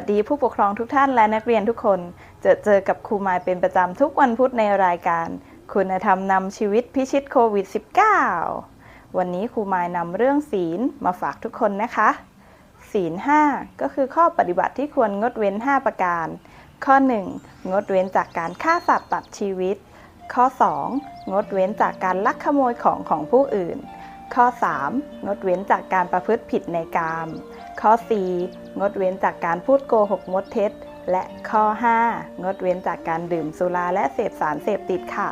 วัสดีผู้ปกครองทุกท่านและนักเรียนทุกคนเจอเจอกับครูมายเป็นประจำทุกวันพุธในรายการ คุณธรรมนำชีวิตพิชิตโควิด -19 วันนี้ครูมายนำเรื่องศีลมาฝากทุกคนนะคะ ศีล 5 ก็คือข้อปฏิบัติที่ควรงดเว้น 5 ประการ ข้อ 1 งดเว้นจากการฆ่าสัตว์ตัดชีวิต ข้อ 2 งดเว้นจากการลักขโมยของของผู้อื่น ข้อ 3 งดเว้นจากการประพฤติผิดในกาม ข้อ 4 งดเว้นจากการพูดโกหกมดเท็จ และข้อ 5 งดเว้นจากการดื่มสุราและเสพสารเสพติดค่ะ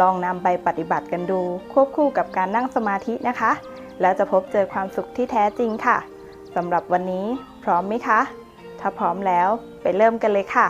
ลองนำไปปฏิบัติกันดู ควบคู่กับการนั่งสมาธินะคะ แล้วจะพบเจอความสุขที่แท้จริงค่ะสำหรับวันนี้พร้อมไหมคะ ถ้าพร้อมแล้วไปเริ่มกันเลยค่ะ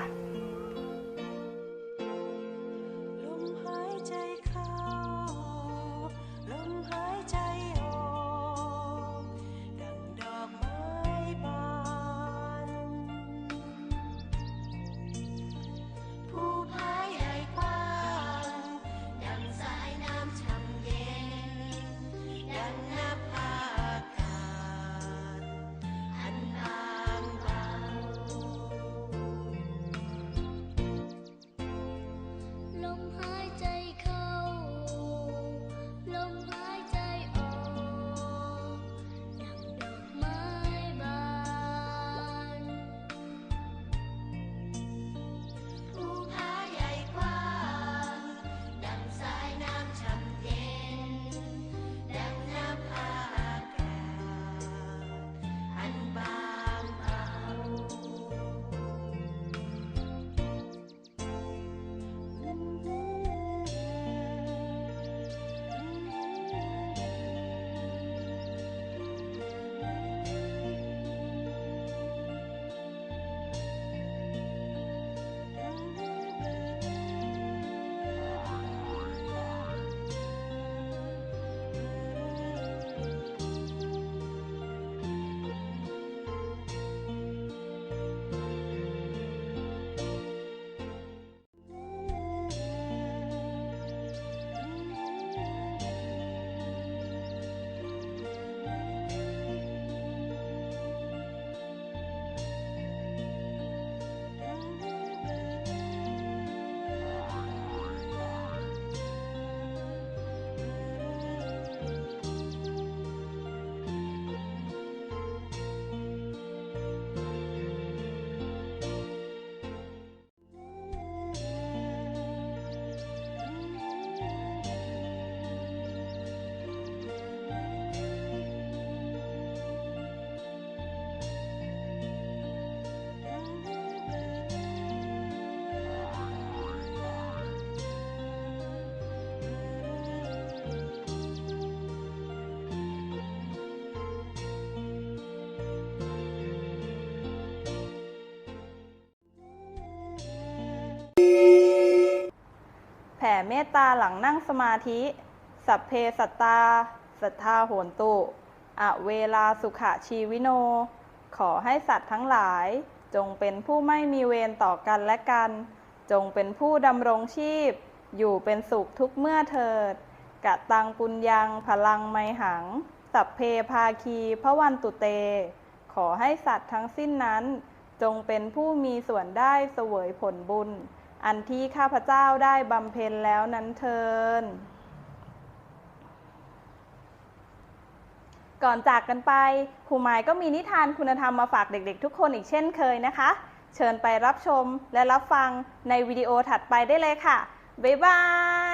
แผ่เมตตาหลังนั่งสมาธิ สัพเพสัตตา สัทธาโหนตุ อเวลาสุขะชีวิโน ขอให้สัตว์ทั้งหลาย จงเป็นผู้ไม่มีเวรต่อกันและกัน จงเป็นผู้ดำรงชีพ อยู่เป็นสุขทุกเมื่อเถิดกะตังปุญญังพลังไมหัง สัพเพภาคีพระวันตุเต ขอให้สัตว์ทั้งสิ้นนั้น จงเป็นผู้มีส่วนได้เสวยผลบุญ อันที่ข้าพเจ้าได้บำเพ็ญแล้วนั้นเทินก่อนจากกันไปครูหมายก็มีนิทานคุณธรรมมาฝากเด็กๆ ทุกคนอีกเช่นเคยนะคะ เชิญไปรับชมและรับฟังในวิดีโอถัดไปได้เลยค่ะ บ๊ายบาย